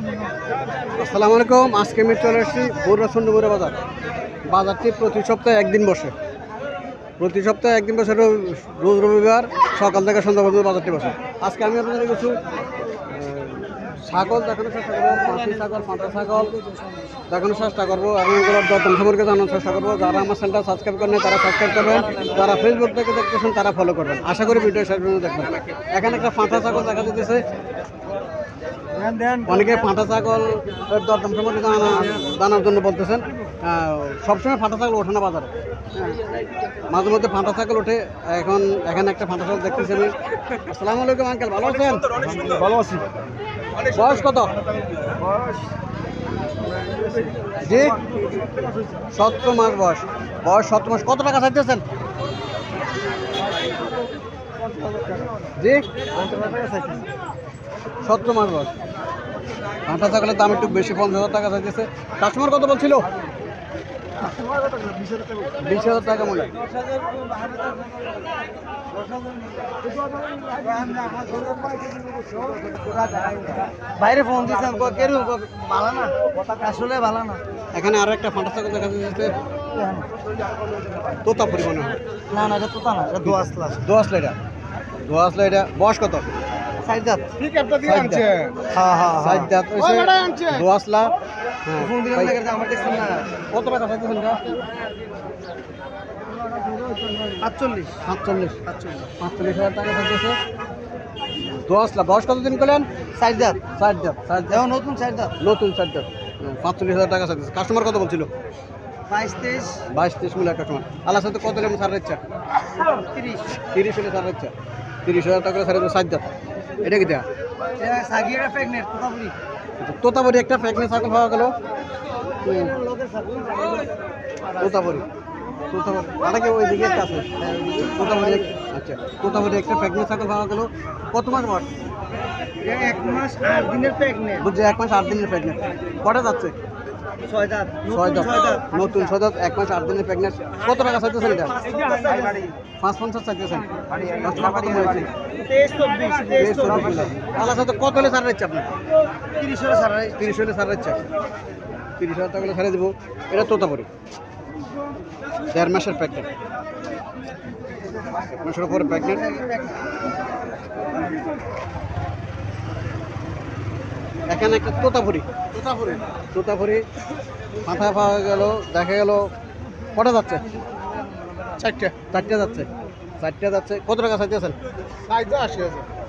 আসসালামু আলাইকুম, আজকে আমি চলে এসেছি সুন্দরবুরা বাজার। বাজারটি প্রতি সপ্তাহে একদিন বসে। প্রতি সপ্তাহে একদিন বসে রোজ রবিবার সকাল থেকে সন্ধ্যা পর্যন্ত বাজারটি বসে। আজকে আমি আপনাদের কিছু ছাগল দেখানোর চেষ্টা করব পাঁচি ছাগল পাঁটা ছাগল দেখানোর চেষ্টা করব এবং এগুলোর দরদাম সম্পর্কে জানানোর চেষ্টা করব। যারা আমার চ্যানেলটা সাবস্ক্রাইব করেন তারা সাবস্ক্রাইব করবেন। যারা ফেসবুক থেকে দেখতেছেন, তারা ফলো করবেন। আশা করি ভিডিও শেষ পর্যন্ত দেখবেন। এখানে একটা পাঁঠা ছাগল দেখা যেতেছে অনেকে পাঁঠা ছাগল দরদাম সম্পর্কে জানা জানার জন্য বলতেছেন। সবসময় ফাঁটা ছাগল ওঠে না বাজারে। মাঝে মধ্যে ফাঁটা ছাগল ওঠে। এখন এখানে একটা ফাঁটা ছাগল দেখতেছি আমি। আসসালামু আলাইকুম আঙ্কেল ভালো আছেন? ভালো আছি। বয়স কত? জি? সতেরো মাস বয়স। বয়স সতেরো মাস। কত টাকা চাইতেছেন? জি? সতেরো মাস বয়স। কাঁটা ছাগলের দাম একটু বেশি পঞ্চাশ হাজার টাকা চাইতেছে। কাস্টমার কত বলছিল? বিশ হাজার টাকা মনে বাইরে ফোন দিয়েছিলাম কেরম ভালো না? আসলে ভালো না। এখানে আরও একটা ফাঁটা ছাগল দেখা যাচ্ছে। তোতা পরিমাণে। না না এটা তোতা না এটা দোয়াশ ক্লাস দোয়াশ লাইটা দোয়াশ লাইটা বয়স কত? সাইড দাঁত হ্যাঁ হ্যাঁ সাইড দাঁত হ্যাঁ কত টাকা সাতচল্লিশ। আটচল্লিশ পাঁচচল্লিশ হাজার টাকা চাইতেছে। দোয়াশলা বয়স কত দিন করলেন ষাট দাঁত ষাট নতুন দাঁত নতুন ষাট পাঁচচল্লিশ হাজার টাকা চাইতেছে। কাস্টমার কত বলছিল? বাইশ তেইশ। বাইশ তিরিশ মিলে কাস্টমার আল্লাহ সাথে কত লেমন সার ইচ্ছা তিরিশ। তিরিশ হলে সার ইচ্ছা তিরিশ হাজার টাকা সাড়ে ষাট এটা কি দেয়া সাগিয়াটা প্রেগনেন্ট তোতাবরি একটা প্যাকনে ছাগল পাওয়া গেল। তোতাবরি ওই দিকে একটা আছে। তোতাবরি এক- আচ্ছা। তোতাবরি একটা প্যাকনে ছাগল পাওয়া গেল। কত মাস বয়স? এক মাস আট দিনের প্রেগনেন্ট বুঝছি এক মাস আট দিনের প্রেগনেন্ট কটা যাচ্ছে? ছয় দাঁত নতুন ছয় দাঁত এক মাস আট দিনের প্রেগনেন্ট কত টাকা চাইতেছেন এটা? পাঁচ পঞ্চাশ চাইতেছেন। আল্লাহ সাথে কত হলে সার ইচ্ছা আপনার? তিরিশ হলে সারা তিরিশ হলে সার ইচ্ছা তিরিশ হাজার টাকা হলে ছেড়ে দেবো। এটা তোতাপুরি। দেড় মাসের প্যাকেট মাসের উপরে প্যাকেট এখানে একটা তোতাপুরি। তোতাপুরি। তোতাপুরি মাথা পাওয়া গেল দেখা গেল কটা যাচ্ছে? চারটে। চারটে যাচ্ছে। চারটে যাচ্ছে। কত টাকা চাইতেছেন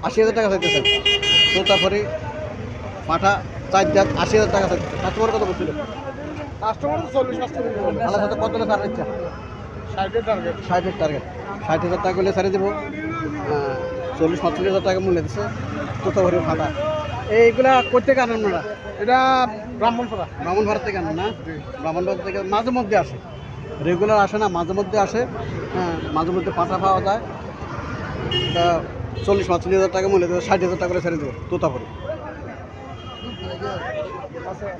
আশি হাজার। টাকা চাইতেছেন তোতাপুরি পাঠা চার জাত আশি হাজার টাকা কাস্টমার কত বলছিল? কাস্টমার তো চল্লিশ পাঁচচল্লিশ আল্লাহ সাথে কত ছাড়ার ইচ্ছা ষাটের টার্গেট ষাটের টার্গেট ষাট হাজার টাকা হলে ছাড়ে দেবো। চল্লিশ পঁয়তাল্লিশ হাজার টাকা মূল্য দিচ্ছে। তোতাপুরি ফাটা এইগুলা করতে আনেন আপনারা এটা ব্রাহ্মণপাড়া ব্রাহ্মণ ভারত থেকে আনেন না? ব্রাহ্মণ ভারত থেকে মাঝে মধ্যে আসে। রেগুলার আসে না মাঝে মধ্যে আসে। হ্যাঁ মাঝে মধ্যে পাঁচা পাওয়া যায়। তা চল্লিশ পাঁচচল্লিশ হাজার টাকা মূল্য দেবো ষাট হাজার টাকা করে ছেড়ে দেবো তোতাপুরি এখানে একটা ব্যারাজ দেখান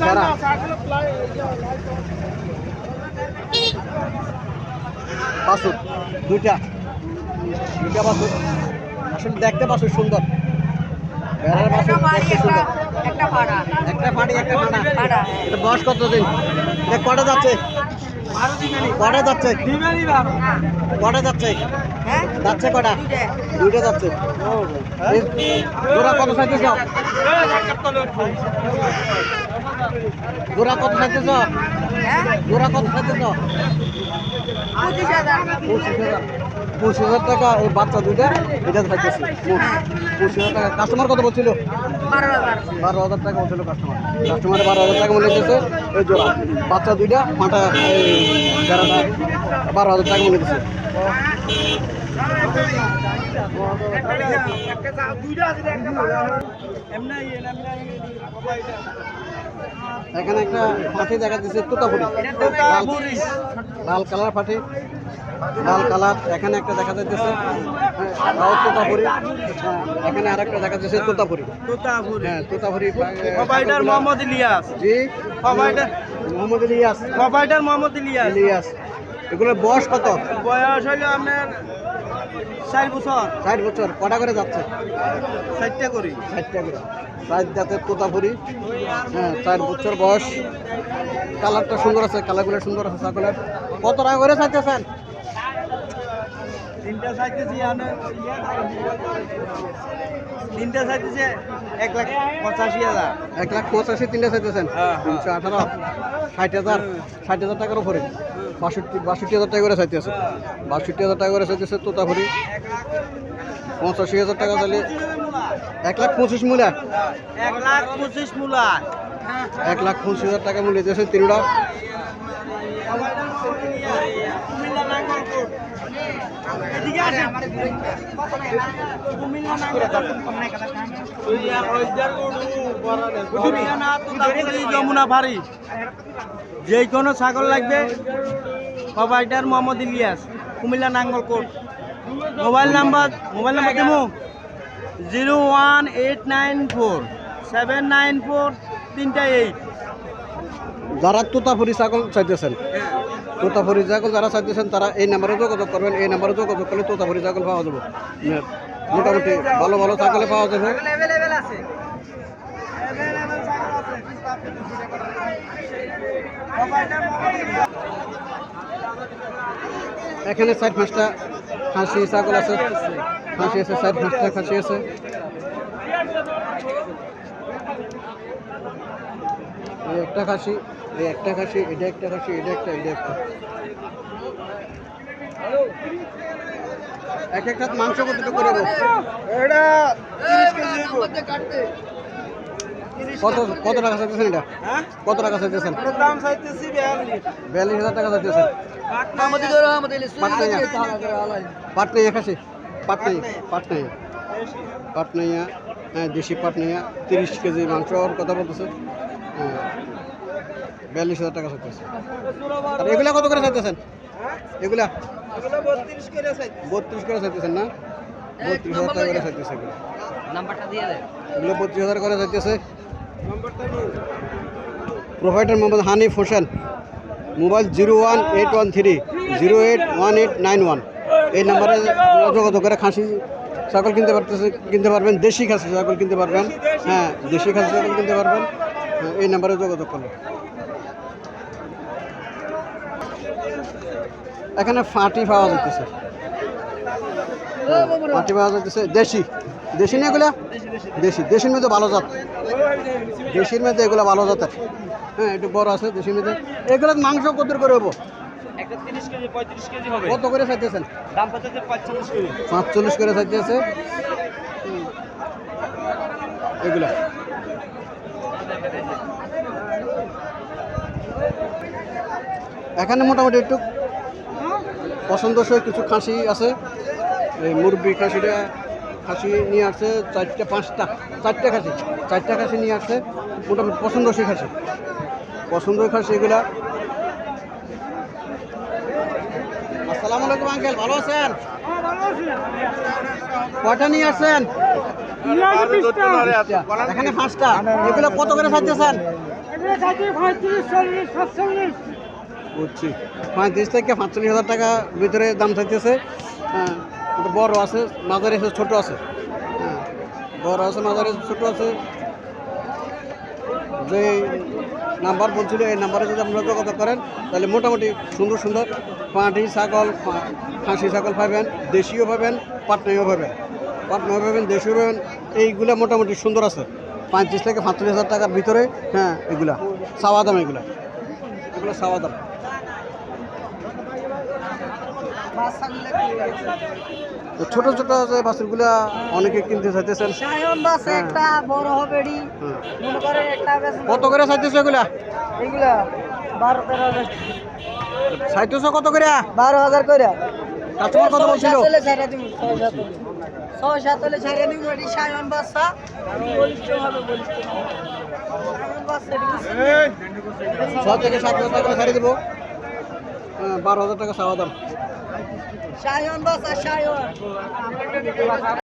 যারা দুইটা। দুইটা বাসুর। আসলে দেখতে বাসুর সুন্দর। বেড়ার বাসুর দেখতে সুন্দর। একটা ভাড়া একটা ফাটি একটা ফাটা ফাটা। এটা বয়স কত দিন এটা কটা যাচ্ছে? কটা যাচ্ছে? কটা যাচ্ছে? যাচ্ছে কটা? দুইটা। যাচ্ছে। জোড়া কত চাইতেছ জোড়া কত হ্যাঁ জোড়া কত চাইতেছ পঁচিশ হাজার টাকা। এই বাচ্চা দুইটা এটা চাইতেছি পঁচিশ হাজার টাকা। কাস্টমার কত বলছিল? বারো হাজার টাকা বলছিল কাস্টমার কাস্টমারে বারো হাজার টাকা মনে দিতেছে এই জোড়া। বাচ্চা দুইটা মাটা যারা বারো হাজার টাকা মনে দিচ্ছে এখানে একটা পাঠি দেখা যাচ্ছে তোতাপুরি। লাল কালার পাঠি। লাল কালার এখানে একটা দেখা যাচ্ছে তোতাপুরি হ্যাঁ, এখানে আর একটা দেখা যাচ্ছে তোতাপুরি। তোতাপুরি। হ্যাঁ তোতাপুরি কবাইডার মোহাম্মদ ইলিয়াস। জি কবাইডার মোহাম্মদ ইলিয়াস। প্রোভাইডার মোহাম্মদ ইলিয়াস। ইলিয়াস। এগুলোর বয়স কত? বয়স হইল আপনার চার বছর। ষাট বছর কটা করে যাচ্ছে? চারটা করি। ষাটটা করে। ষাট জাতের তোতাপুরি। হ্যাঁ চার বছর বয়স। কালারটা সুন্দর আছে কালারগুলো সুন্দর আছে ছাগলের কত টাকা করে চাইতেছেন? তিনটা চাইতেছি তিনটা চাইতেছে এক লাখ পঁচাশি হাজার। এক লাখ পঁচাশি তিনটা চাইতেছেন? হ্যাঁ, হ্যাঁ। তিনশো আঠারো। ষাট হাজার। ষাট হাজার টাকার উপরে। বাষট্টি বাষট্টি হাজার টাকা করে চাইতেছে। বাষট্টি হাজার টাকা করে চাইতেছে তোতাপুরি। পঁচাশি হাজার টাকা চাইলে এক লাখ পঁচিশ মূল্য এক লাখ পঁচিশ মূলা এক লাখ পঁচিশ হাজার টাকা মূল্য দিয়েছে তিনটা। যমুনা ফারি যে কোনো ছাগল লাগবে provider Mohammad Ilias, Comilla Nangalkot mobile number mobile number দেবো zero one eight nine four, seven nine four, তিনটা এইট যারা তোতাপুরি ছাগল চাইতেছেন, তোতাপুরি ছাগল যারা চাইতেছেন, তারা এই নাম্বারে যোগাযোগ করবেন। এই নাম্বারে যোগাযোগ করলে তোতাপুরি ছাগল পাওয়া যাবে। মোটামুটি ভালো ভালো ছাগলে পাওয়া যাবে। এখানে চার পাঁচটা খাসি ছাগল আছে খাসি আছে চার পাঁচটা খাসি আছে। এই একটা খাসি এই একটা খাসি এটা একটা খাসি এটা একটা এটা একটা। এক একটা মাংস কতটুকু করে দেবো? এটা কত কত টাকা চাইতেছেন এটা? হ্যাঁ? কত টাকা চাইতেছেন? দাম চাইতেছি বিয়াল্লিশ। হাজার টাকা চাইতেছেন। পাটনাইয়া খাসি পাটনাই পাটনাইয়া পাটনাইয়া হ্যাঁ দেশি পাটনাইয়া তিরিশ কেজি মাংস কথা বলতেছে। হ্যাঁ। বিয়াল্লিশ হাজার টাকা চাইতেছে। আর এগুলা কত করে চাইতেছেন? এগুলা? বত্রিশ করে চাইতেছেন না? বত্রিশ হাজার টাকা করে চাইতেছে এগুলো। নাম্বারটা দিয়ে দে এগুলো বত্রিশ হাজার করে চাইতেছে। Provider Mohammad Hanif Hossain mobile zero one eight one three zero eight one eight nine one. এই নাম্বারে যোগাযোগ করে খাসি ছাগল কিনতে পারতেছে কিনতে পারবেন দেশি খাসি ছাগল কিনতে পারবেন হ্যাঁ দেশি খাসি ছাগল কিনতে পারবেন হ্যাঁ, এই নাম্বারে যোগাযোগ করুন। এখানে ফাটি পাওয়া হ্যাঁ, ফাটি পাওয়া যাইতেছে দেশি। দেশি না এগুলা? দেশি। দেশির মধ্যে ভালো জাত। দেশির মধ্যে এগুলো ভালো জাতের। হ্যাঁ একটু বড় আছে দেশির মধ্যে। এগুলো মাংস কত করে হব? কত করে চাইতেছেন? পাঁচচল্লিশ করে চাইতেছে। এগুলা। এখানে মোটামুটি একটু পছন্দসই কিছু খাসি আছে। এই মুরব্বি খাসিটা খাসি নিয়ে আসছে চারটে, পাঁচটা, চারটে খাসি, চারটা খাসি নিয়ে আসছে, মোটামুটি পছন্দসই খাসি। পছন্দের খাসি এগুলা। আসসালামু আলাইকুম, আঙ্কেল, ভালো আছেন? কয়টা নিয়ে আসছেন? এখানে পাঁচটা। এগুলো কত করে চাইতেছেন বুঝছি পঁয়ত্রিশ থেকে পাঁচচল্লিশ হাজার টাকা ভিতরে দাম চাইতেছে। হ্যাঁ। কিন্তু বড় আছে, মাঝারি আছে, ছোট আছে। হ্যাঁ বড় আছে, মাঝারি ছোট আছে। যে নাম্বার বলছিল, এই নাম্বারে যদি আপনারা যোগাযোগ করেন, তাহলে মোটামুটি সুন্দর সুন্দর পাঁটি ছাগল, খাসি ছাগল পাবেন দেশিও পাবেন পাটনাইও পাবেন। পাটনাইও পাবেন দেশিও পাবেন, এইগুলা মোটামুটি সুন্দর আছে। পঁয়ত্রিশ থেকে পাঁচচল্লিশ হাজার টাকার ভিতরে হ্যাঁ এগুলা সাওয়া দাম এগুলা। এগুলো সাওয়া দাম তো ছোট ছোট যে বাছুরগুলা অনেকে কিনতে চাইতেছেন। হ্যাঁ। একটা বড় হবে হ্যাঁ। করেন একটা বেশ কত করে চাইতেছে এগুলা? এগুলা বারো তেরো চাইতেছ কত করে? বারো হাজার করে। কাস্টমার কত বলছিল? ছয় সাত হলে দিব এটি সায়ন বাচ্চা বলিষ্ঠ হবে বলিষ্ঠ? থেকে সাত হাজার টাকা ছাড়িয়ে দেবো। হ্যাঁ, বারো হাজার টাকা চাওয়া দাম। সায়ন বাচ্চা সায়ন